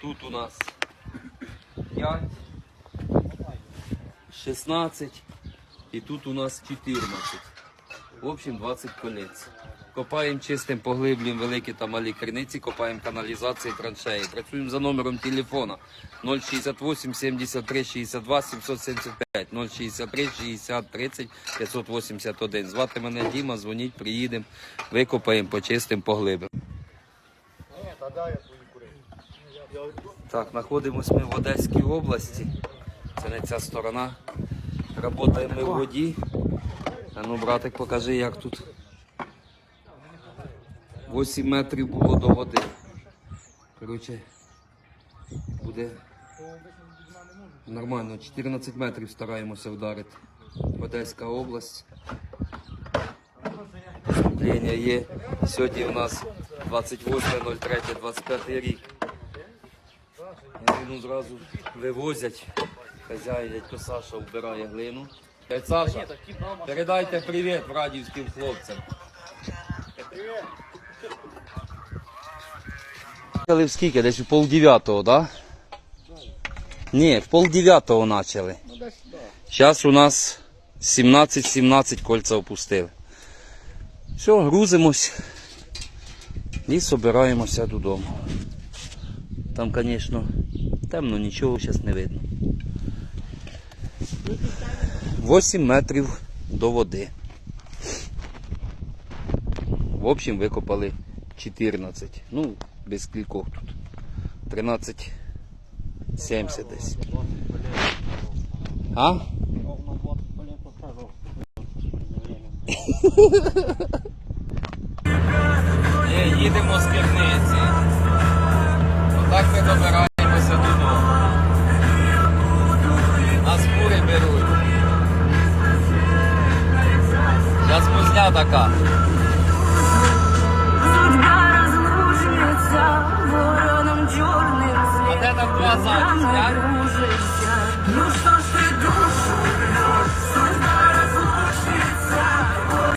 Тут у нас 5, 16 і тут у нас 14. В общем, 20 колець. Копаємо чистим поглиблюємо великі та малі криниці, копаємо каналізації, траншеї. Працюємо за номером телефона 068 73 62 775 063 60 30 581. Звати мене Діма, дзвоніть, приїдемо, викопаємо, почистимо, поглибимо. Так, знаходимося ми в Одеській області. Це не ця сторона. Работаємо ми в воді. Ну, братик, покажи, як тут. 8 метрів було до води. Коротше, буде нормально. 14 метрів стараємося вдарити. Одеська область. Є. Сьогодні у нас 28.03.25 рік. Глину зразу вивозять. Хазяїн дядько Саша вбирає глину. Дядь Саша, передайте привіт врадівським хлопцям. Почали в скільки? Десь у полдев'ятого, так? Да? Ні, в полдев'ятого почали. Зараз у нас 17-17 кольця опустили. Все, грузимось і собираємося додому. Там, звісно, темно, нічого зараз не видно. 8 метрів до води. В общем, викопали 14. Ну, без кількох тут. 13 70 десь. А? Ні, їдемо з керниці. Отак ми добираємося Така. Судьба вороном чорним А де там два зняли? Ну що